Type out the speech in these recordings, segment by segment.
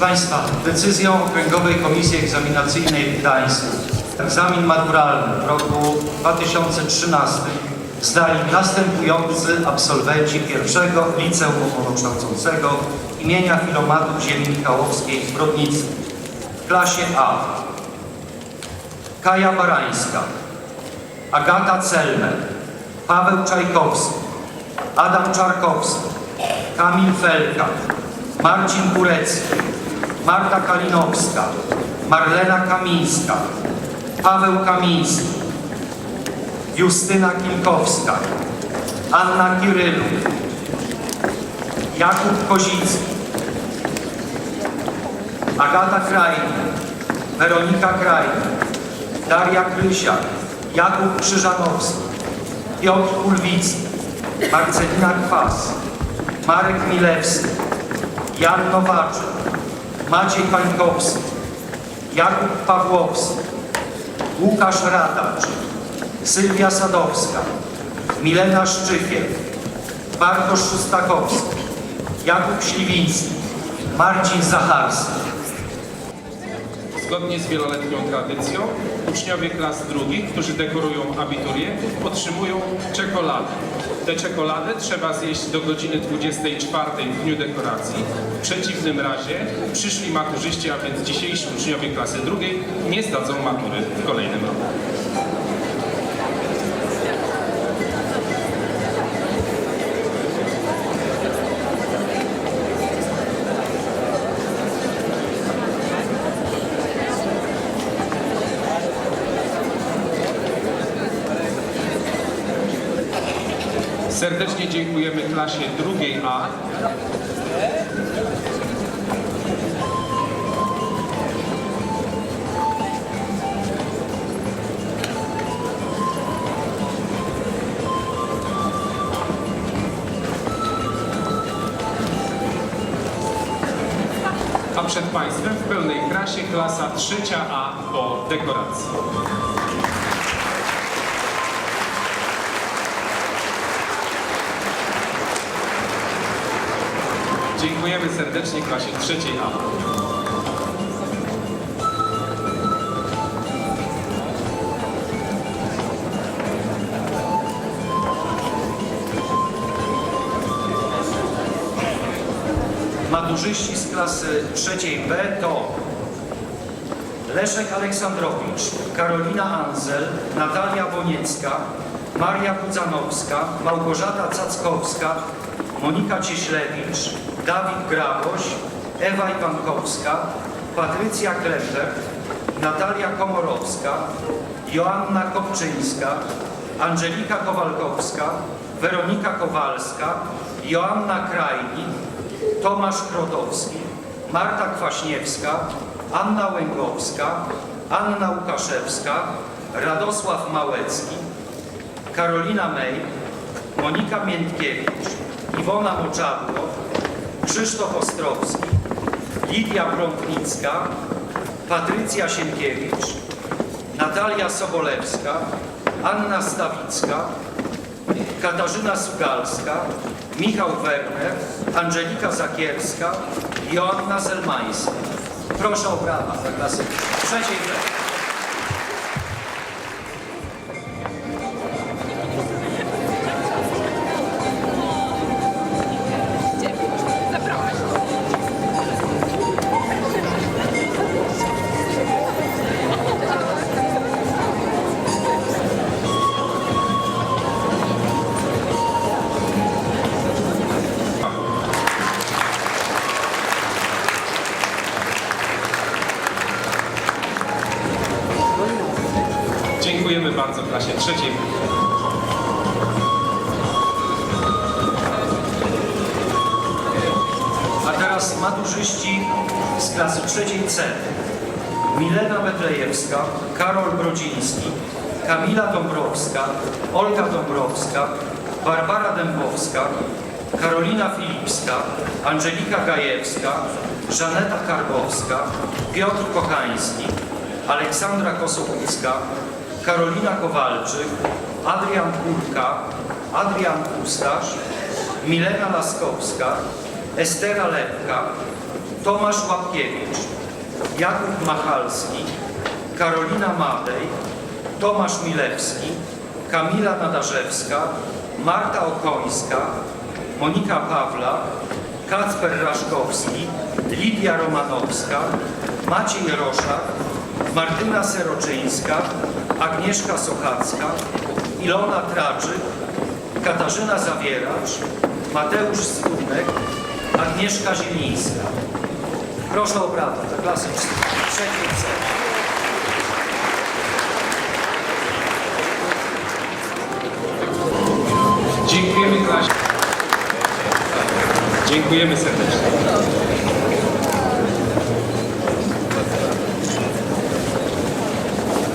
Państwa, decyzją Okręgowej Komisji Egzaminacyjnej w Gdańsku egzamin maturalny w roku 2013 zdali następujący absolwenci pierwszego liceum ogólnokształcącego imienia Filomatów Ziemi Michałowskiej w Brodnicy. W klasie A Kaja Barańska, Agata Celmer, Paweł Czajkowski, Adam Czarkowski, Kamil Felka, Marcin Kurecki, Marta Kalinowska, Marlena Kamińska, Paweł Kamiński, Justyna Kilkowska, Anna Kirylu, Jakub Kozicki, Agata Krajnik, Weronika Krajnik, Daria Krysiak, Jakub Krzyżanowski, Piotr Kulwicki, Marcelina Kwas, Marek Milewski, Jan Nowaczek, Maciej Pańkowski, Jakub Pawłowski, Łukasz Radacz, Sylwia Sadowska, Milena Szczykiel, Bartosz Szustakowski, Jakub Śliwiński, Marcin Zacharski. Zgodnie z wieloletnią tradycją uczniowie klas drugich, którzy dekorują abiturientów, otrzymują czekoladę. Tę czekoladę trzeba zjeść do godziny 24 w dniu dekoracji. W przeciwnym razie przyszli maturzyści, a więc dzisiejsi uczniowie klasy drugiej nie zdadzą matury w kolejnym roku. Serdecznie dziękujemy klasie drugiej A. A przed Państwem w pełnej krasie klasa trzecia A po dekoracji. Dziękujemy serdecznie klasie trzeciej A. Maturzyści z klasy trzeciej B to Leszek Aleksandrowicz, Karolina Anzel, Natalia Boniecka, Maria Budzanowska, Małgorzata Cackowska, Monika Cieślewicz, Dawid Graboś, Ewa Iwankowska, Patrycja Klemper, Natalia Komorowska, Joanna Kopczyńska, Angelika Kowalkowska, Weronika Kowalska, Joanna Krajnik, Tomasz Krotowski, Marta Kwaśniewska, Anna Łęgowska, Anna Łukaszewska, Radosław Małecki, Karolina Mej, Monika Miętkiewicz, Iwona Moczadło, Krzysztof Ostrowski, Lidia Brątnicka, Patrycja Sienkiewicz, Natalia Sobolewska, Anna Stawicka, Katarzyna Sugalska, Michał Werner, Angelika Zakierska, Joanna Zelmańska. Proszę o brawa dla klasy trzeciej A teraz maturzyści z klasy trzeciej C. Milena Betlejewska, Karol Brodziński, Kamila Dąbrowska, Olga Dąbrowska, Barbara Dębowska, Karolina Filipska, Angelika Gajewska, Żaneta Karbowska, Piotr Kochański, Aleksandra Kosołucka, Karolina Kowalczyk, Adrian Kurka, Adrian Kustasz, Milena Laskowska, Estera Lepka, Tomasz Łapkiewicz, Jakub Machalski, Karolina Madej, Tomasz Milewski, Kamila Nadarzewska, Marta Okońska, Monika Pawla, Kacper Raszkowski, Lidia Romanowska, Maciej Roszak, Martyna Seroczyńska, Agnieszka Sochacka, Ilona Traczyk, Katarzyna Zawieracz, Mateusz Stunek, Agnieszka Zielińska. Proszę o brawa dla klasy trzeciej C. Dziękujemy klasie. Dziękujemy serdecznie.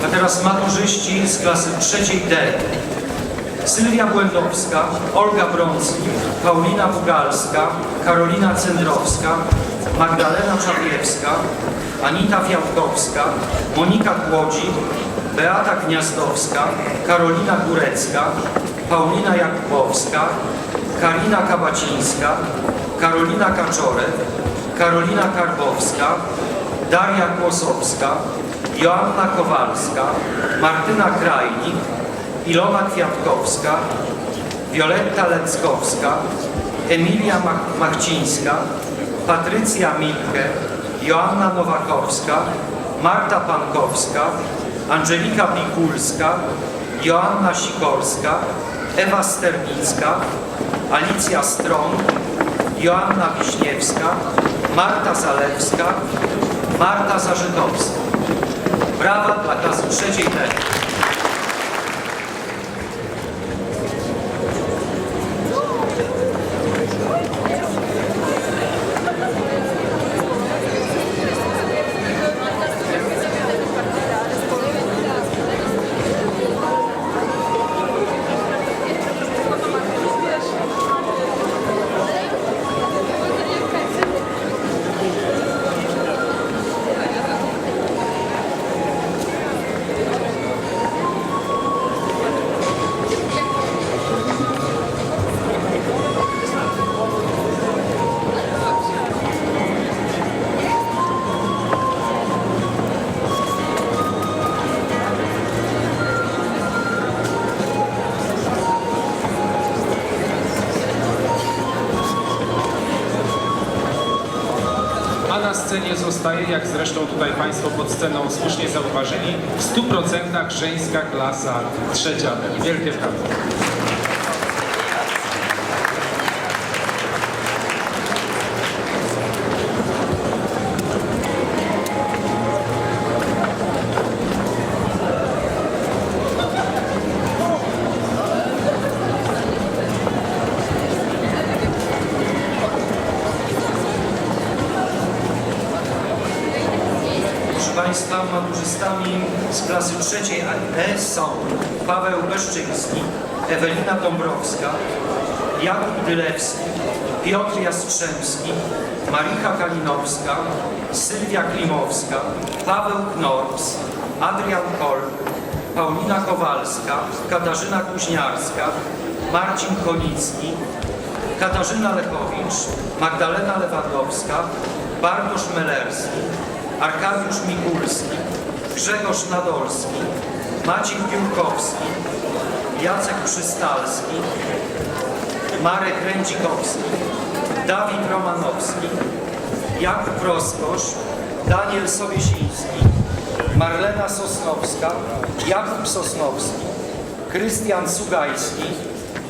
A teraz maturzyści z klasy trzeciej D. Sylwia Błędowska, Olga Brącki, Paulina Bugalska, Karolina Cendrowska, Magdalena Czapiewska, Anita Fiałkowska, Monika Kłodzik, Beata Gniazdowska, Karolina Górecka, Paulina Jakubowska, Karina Kabacińska, Karolina Kaczorek, Karolina Karbowska, Daria Kłosowska, Joanna Kowalska, Martyna Krajnik, Ilona Kwiatkowska, Wioletta Leckowska, Emilia Mach- Machcińska, Patrycja Milke, Joanna Nowakowska, Marta Pankowska, Angelika Pikulska, Joanna Sikorska, Ewa Sternicka, Alicja Stron, Joanna Wiśniewska, Marta Zalewska, Marta Zarzydowska. Brawa dla klasy trzeciej D. Scenie zostaje, jak zresztą tutaj Państwo pod sceną słusznie zauważyli, w 100% żeńska klasa trzecia. Wielkie brawa. Z klasy trzeciej są Paweł Beszczyński, Ewelina Dąbrowska, Jakub Dylewski, Piotr Jastrzębski, Marika Kalinowska, Sylwia Klimowska, Paweł Knorps, Adrian Kolb, Paulina Kowalska, Katarzyna Kuźniarska, Marcin Konicki, Katarzyna Lechowicz, Magdalena Lewandowska, Bartosz Melerski, Arkadiusz Mikulski, Grzegorz Nadolski, Maciej Piórkowski, Jacek Przystalski, Marek Rędzikowski, Dawid Romanowski, Jakub Roskosz, Daniel Sobiesiński, Marlena Sosnowska, Jakub Sosnowski, Krystian Sugajski,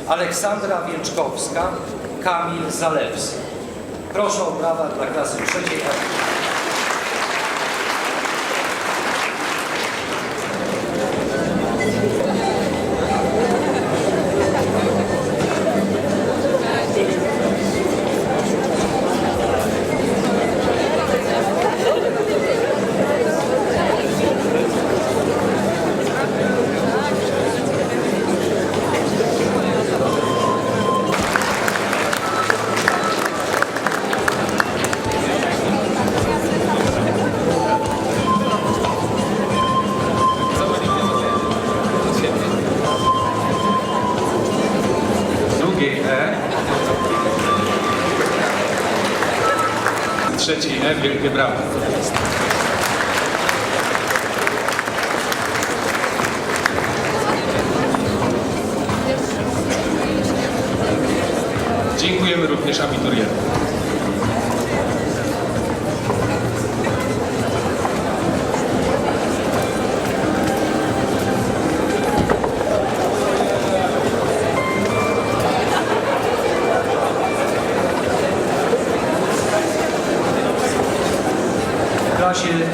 Aleksandra Więczkowska, Kamil Zalewski. Proszę o brawa dla klasy trzeciej E. trzeciej E. Wielkie brawa. Dziękujemy również abiturientom.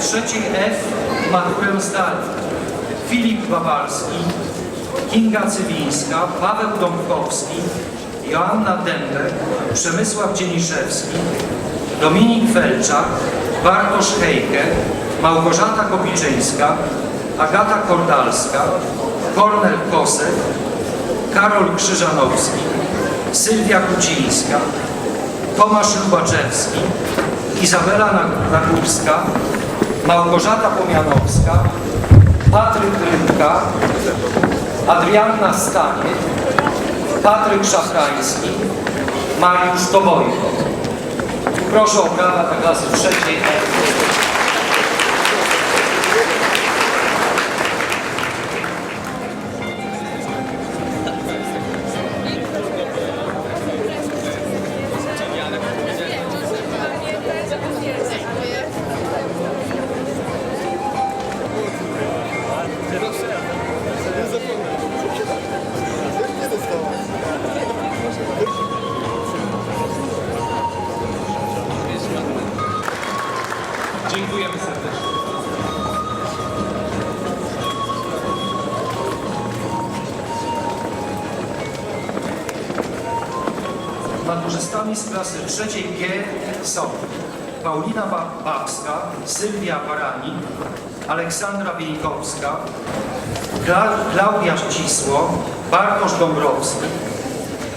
Trzeciej F maturę zdali Filip Babalski, Kinga Cywińska, Paweł Dąbkowski, Joanna Dębek, Przemysław Dzieniszewski, Dominik Felczak, Bartosz Hejke, Małgorzata Kopiczyńska, Agata Kordalska, Kornel Kosek, Karol Krzyżanowski, Sylwia Kucińska, Tomasz Lubaczewski, Izabela Nag- Nagórska, Małgorzata Pomianowska, Patryk Rybka, Adrianna Stanie, Patryk Szafrański, Mariusz Tobojko. Proszę o brawa dla klasy trzeciej Maturzystami z klasy trzeciej G są Paulina Ba- Babska, Sylwia Barani, Aleksandra Bieńkowska, Kla- Klaudia Ścisło, Bartosz Dąbrowski,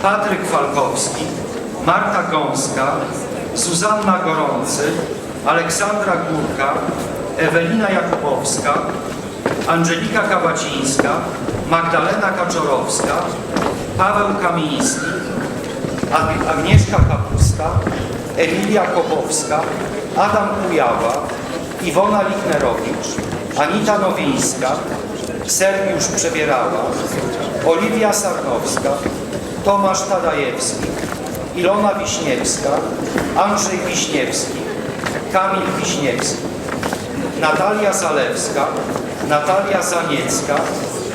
Patryk Falkowski, Marta Gąska, Zuzanna Gorący, Aleksandra Górka, Ewelina Jakubowska, Angelika Kabacińska, Magdalena Kaczorowska, Paweł Kamiński, Agnieszka Kapusta, Emilia Kopowska, Adam Kujawa, Iwona Lichnerowicz, Anita Nowińska, Sergiusz Przebierała, Oliwia Sarnowska, Tomasz Tadajewski, Ilona Wiśniewska, Andrzej Wiśniewski, Kamil Wiśniewski, Natalia Zalewska, Natalia Zaniecka,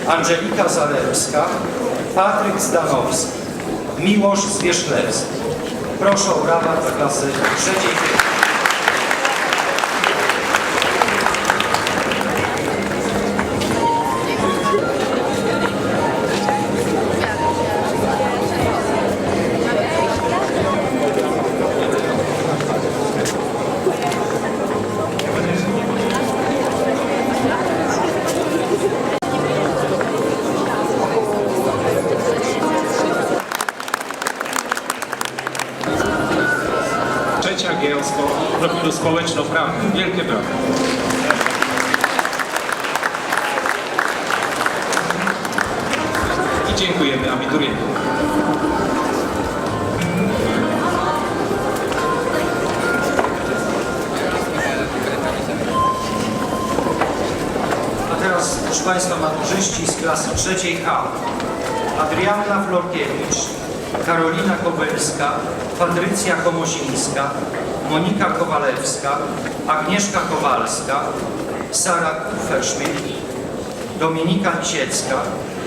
Angelika Zalewska, Patryk Zdanowski, Miłosz Zwierzchlewski. Proszę o brawa dla klasy trzeciej profilu społeczno-prawnym. Wielkie brawa. I dziękujemy abiturientom. A teraz, proszę Państwa, maturzyści z klasy trzeciej H. Adrianna Florkiewicz, Karolina Kobylska, Patrycja Komosińska, Monika Kowalewska, Agnieszka Kowalska, Sara Kuferszmyt, Dominika Lisiecka,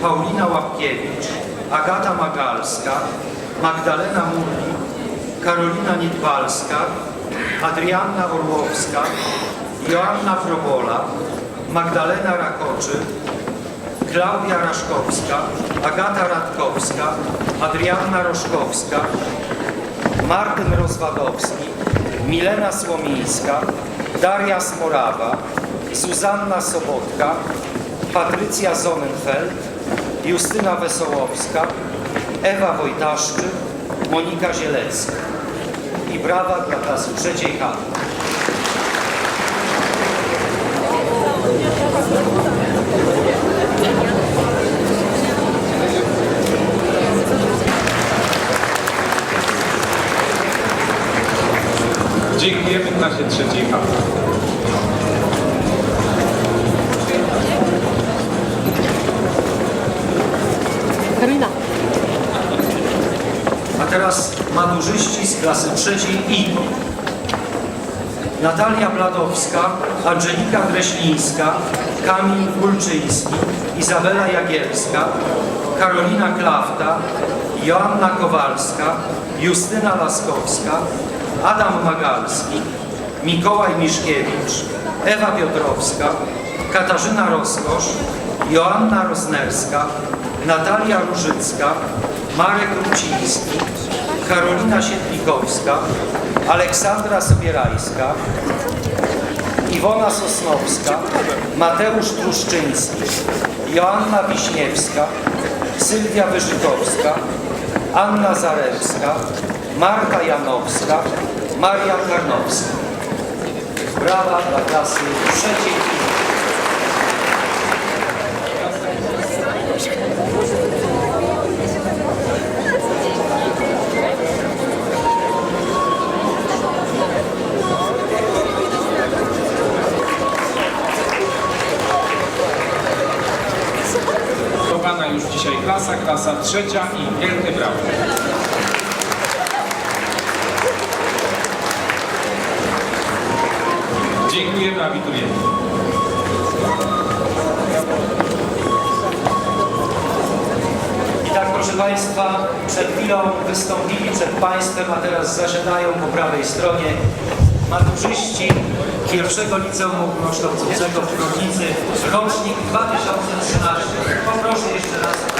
Paulina Łapkiewicz, Agata Magalska, Magdalena Murli, Karolina Nidwalska, Adrianna Orłowska, Joanna Frobola, Magdalena Rakoczy, Klaudia Raszkowska, Agata Radkowska, Adrianna Roszkowska, Martyn Rozwadowski, Milena Słomińska, Daria Smorawa, Zuzanna Sobotka, Patrycja Sonnenfeld, Justyna Wesołowska, Ewa Wojtaszczyk, Monika Zielecka. I brawa dla klasy trzeciej. Dziękujemy klasie trzeciej A. Karolina. A teraz maturzyści z klasy trzeciej I. Natalia Bladowska, Angelika Greślińska, Kamil Kulczyński, Izabela Jagielska, Karolina Klafta, Joanna Kowalska, Justyna Laskowska, Adam Magalski, Mikołaj Miszkiewicz, Ewa Piotrowska, Katarzyna Roskosz, Joanna Rosnerska, Natalia Różycka, Marek Ruciński, Karolina Siedlikowska, Aleksandra Sobierajska, Iwona Sosnowska, Mateusz Truszczyński, Joanna Wiśniewska, Sylwia Wyżykowska, Anna Zarewska, Marta Janowska, Maria Karnowska. Brawa dla klasy trzeciej. Chowana już dzisiaj klasa, klasa trzecia i wielkie brawo. Dziękujemy abiturientom. I tak, proszę Państwa, przed chwilą wystąpili przed Państwem, a teraz zasiadają po prawej stronie maturzyści pierwszego liceum ogólnokształcącego w Kronicy, rocznik 2013. Poproszę jeszcze raz